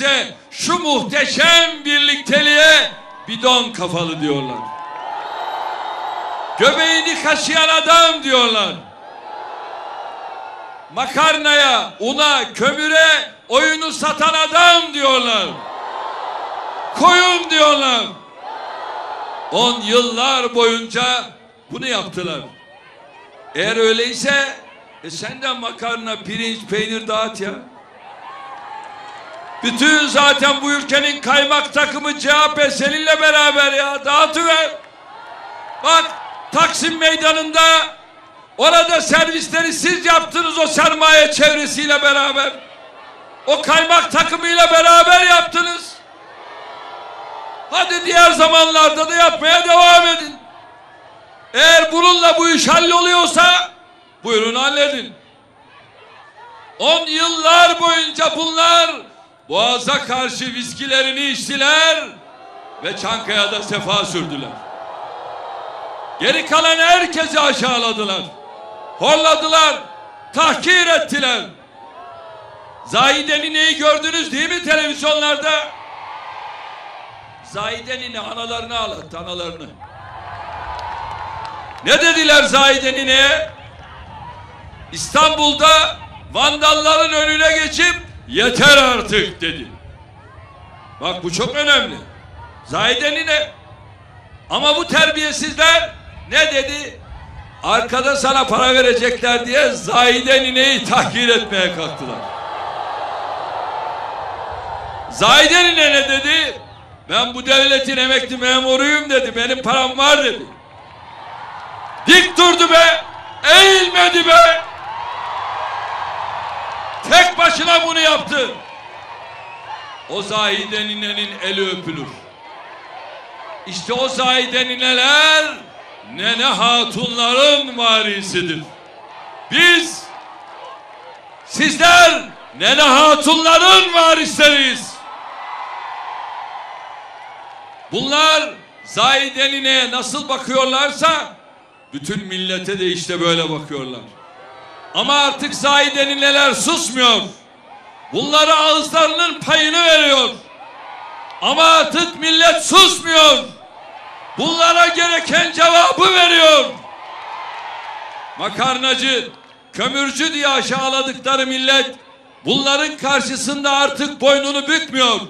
İşte şu muhteşem birlikteliğe bidon kafalı diyorlar. Göbeğini kaşıyan adam diyorlar. Makarnaya, una, kömüre oyunu satan adam diyorlar. Koyun diyorlar. On yıllar boyunca bunu yaptılar. Eğer öyleyse e sen de makarna, pirinç, peynir dağıt ya. Bütün zaten bu ülkenin kaymak takımı CHP seninle beraber ya dağıtıver. Bak Taksim Meydanı'nda orada servisleri siz yaptınız o sermaye çevresiyle beraber. O kaymak takımıyla beraber yaptınız. Hadi diğer zamanlarda da yapmaya devam edin. Eğer bununla bu iş halloluyorsa buyurun halledin. On yıllar boyunca bunlar Boğaz'a karşı viskilerini içtiler ve Çankaya'da sefa sürdüler. Geri kalan herkesi aşağıladılar. Horladılar, tahkir ettiler. Zahide Nine'yi gördünüz değil mi televizyonlarda? Zahide Nine analarını ağlattı, analarını. Ne dediler Zahide Nine'ye? İstanbul'da vandalların önüne geçip yeter artık dedi. Bak bu çok önemli. Zahide Nine. Ama bu terbiyesizler ne dedi? Arkada sana para verecekler diye Zahide Nine'yi tahkir etmeye kalktılar. Zahide Nine ne dedi? Ben bu devletin emekli memuruyum dedi. Benim param var dedi. Dik durdu be. Eğilmedi be. Başına bunu yaptı. O Zahide ninenin eli öpülür. İşte o Zahide nineler nene hatunların varisidir. Biz sizler nene hatunların varisleriyiz. Bunlar Zahide nineye nasıl bakıyorlarsa bütün millete de işte böyle bakıyorlar. Ama artık Zahide nineler susmuyor. Bunlara ağızlarının payını veriyor. Ama artık millet susmuyor. Bunlara gereken cevabı veriyor. Makarnacı, kömürcü diye aşağıladıkları millet bunların karşısında artık boynunu bükmüyor.